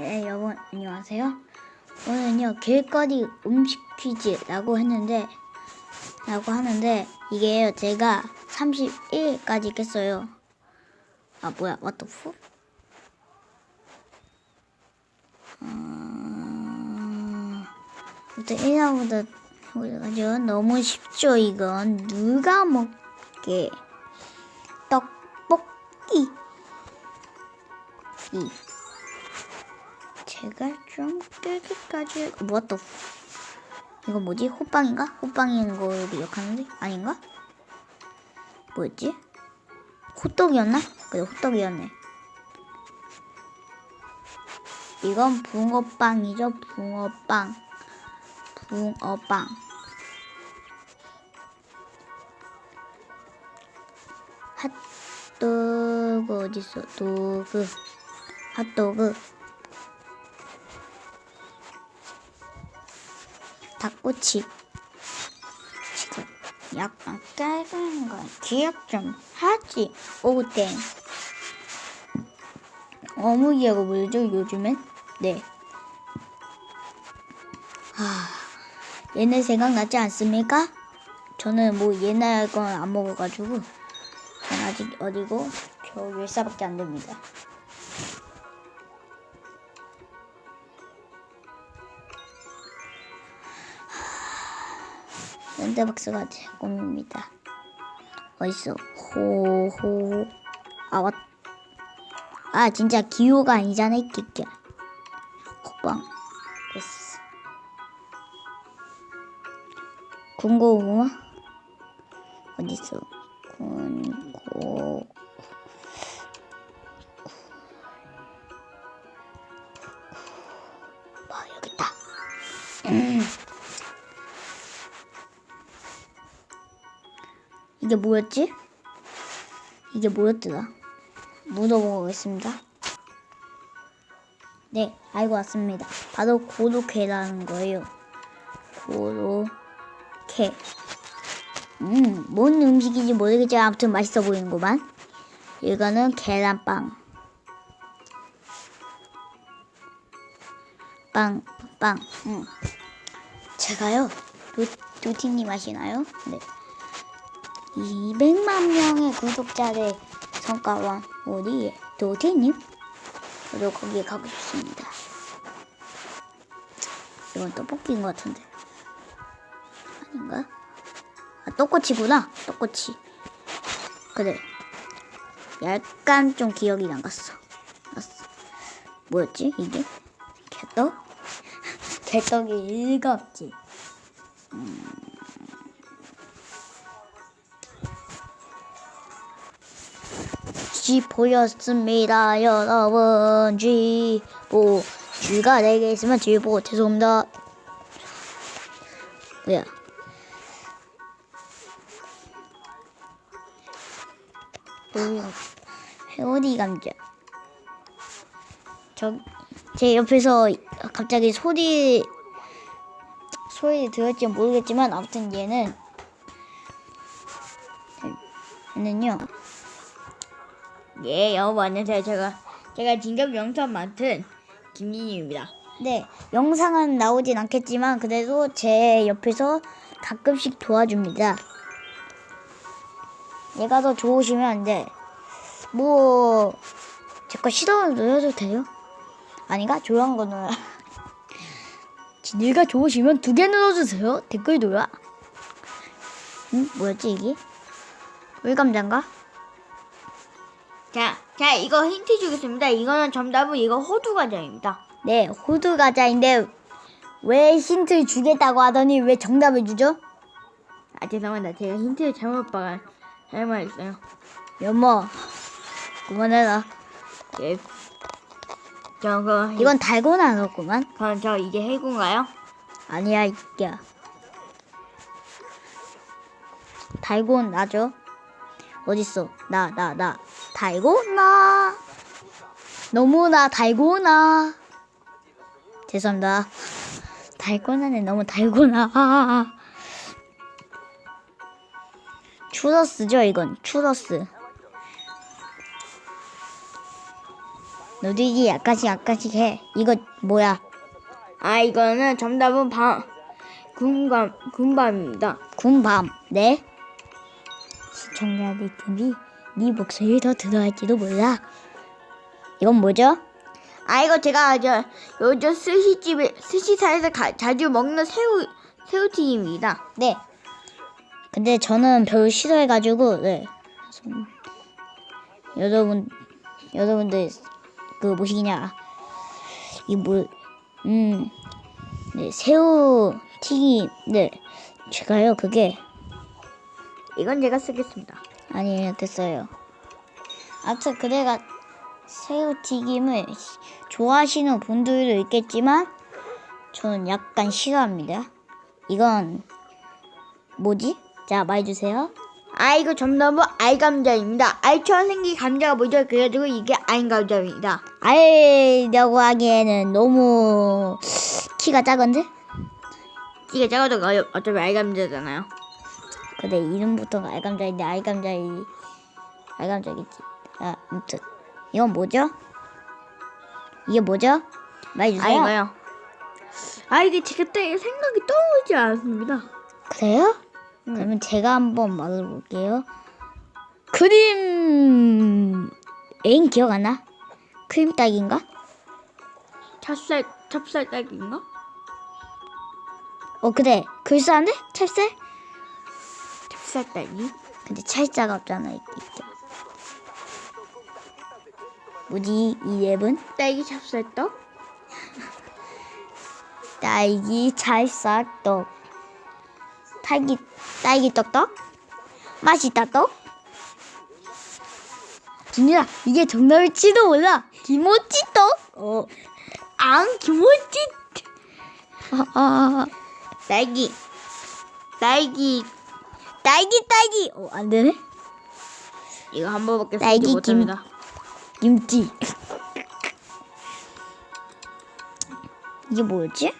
네, 여러분 안녕하세요. 오늘은요 길거리 음식 퀴즈라고 했는데 라고 하는데 이게요 제가 31까지 깼어요. 아 뭐야 the fuck? 어... 일단 1라운드 해보자고요. 너무 쉽죠 이건 누가 먹게 떡볶이 이 제가 좀 깨기까지 뭐또. 이거 뭐지? 호빵인가? 호빵인 거 기억하는데? 아닌가? 뭐였지? 호떡이었나? 그래 호떡이었네. 이건 붕어빵이죠 붕어빵. 붕어빵. 핫도그 어딨어? 도그. 핫도그 닭꼬치. 지금 약간 짧은 거 기억 좀 하지 오땡 어묵이라고 부르죠 요즘엔 네. 아, 옛날 생각나지 않습니까? 저는 뭐 옛날 건 안 먹어가지고 전 아직 어리고 겨우 10살밖에 안 됩니다 샌드박스가 제 꿈입니다. 어딨어? 호호. 아, 왔. 아, 진짜 기호가 아니잖아, 이 끼끼. 호빵. 됐어. 군고구마? 어딨어? 군고. 뭐, 여기 있다. 이게 뭐였지? 이게 뭐였더라? 묻어보겠습니다. 네, 알고 왔습니다. 바로 고로케라는 거예요. 고로케. 음, 뭔 음식인지 모르겠지만 아무튼 맛있어 보이는구만. 이거는 계란빵. 빵, 빵. 음. 제가요, 루, 루틴님 아시나요? 네. 200만 명의 구독자를 성과wan 우리 도티님 저도 거기에 가고 싶습니다. 이건 떡볶이인 것 같은데 아닌가? 아 떡꼬치구나 떡꼬치 그래 약간 좀 기억이 안 갔어 갔어. 뭐였지 이게? 개떡? 개떡이 일갑지 쥐 보였습니다 여러분. 쥐보. 쥐가 네개 있으면 쥐보. 죄송합니다. 뭐야. 뭐야. 회오리 감자 저 제 옆에서 갑자기 소리 소리 들을지 모르겠지만 아무튼 얘는 얘는요 예, 여러분 안녕하세요. 제가 제가 진격 영상 맡은 김진입니다. 네, 영상은 나오진 않겠지만 그래도 제 옆에서 가끔씩 도와줍니다. 얘가 더 좋으시면 안 돼. 뭐, 제거 시도를 넣어도 돼요? 아닌가? 조용한 거 넣어야. 지네가 좋으시면 두 개 넣어주세요. 댓글 넣어야. 응? 뭐였지 이게? 물감자인가? 자, 자 이거 힌트 주겠습니다. 이거는 정답은 이거 호두 과자입니다. 네, 호두 과자인데 왜 힌트를 주겠다고 하더니 왜 정답을 주죠? 아 죄송합니다. 제가 힌트를 잘못 봐가 잘못했어요. 여보, 그만해라. 예. 저거 이건 달고나 넣었구만. 그럼 저 이게 해군가요? 아니야, 이게. 달고나죠? 어딨어? 나, 나, 나. 달고나. 너무나 달고나. 죄송합니다. 달고나는 너무 달고나. 추러스죠, 이건. 추러스. 너들이 약간씩 약간씩 해. 이거 뭐야? 아 이거는 정답은 밤 군밤 군밤입니다. 군밤. 네? 시청자들이 네 목소리를 더 들어할지도 몰라. 이건 뭐죠? 아 이거 제가 저 요즘 스시집에 스시사에서 가- 자주 먹는 새우 새우튀김입니다. 네. 근데 저는 별로 싫어해가지고 네. 손- 여러분 여러분들 그 뭐시기냐 이뭐 음. 네, 새우 튀김 네. 제가요 그게 이건 제가 쓰겠습니다. 아니에요 됐어요. 아무튼 그대가 새우 튀김을 좋아하시는 분들도 있겠지만 저는 약간 싫어합니다. 이건 뭐지? 자 말해주세요. 아 이거 정답은 알감자입니다. 알처럼 생긴 감자가 뭐죠? 그래가지고 이게 알감자입니다. 알려고 하기에는 너무 키가 작은데? 이게 작아도 어- 어차피 알감자잖아요. 근데 이름부터가 알감자인데 알감자이 알감자겠지. 아, 아무튼 이건 뭐죠? 이게 뭐죠? 말해주세요. 아 이거요. 아 이게 또 생각이 떠오르지 않습니다. 그래요? 그러면 제가 한번 말해볼게요. 크림 애인 기억 안 나? 크림 딸기인가? 찹쌀 찹쌀떡인가? 어 그래 글쎄한데 찹쌀? 찹쌀떡이? 근데 찰자가 없잖아 이게. 뭐지 이 랩은? 딸기 찹쌀떡? 딸기 찰쌀떡 딸기 딸기 떡떡 맛있다 떡 진유야 이게 정답일지도 몰라 김치 떡 어. 앙 아, 아, 아. 딸기 딸기 딸기 딸기 어 안 되네 이거 한 번밖에 딸기 쓰지 못합니다. 김치 이게 뭐였지?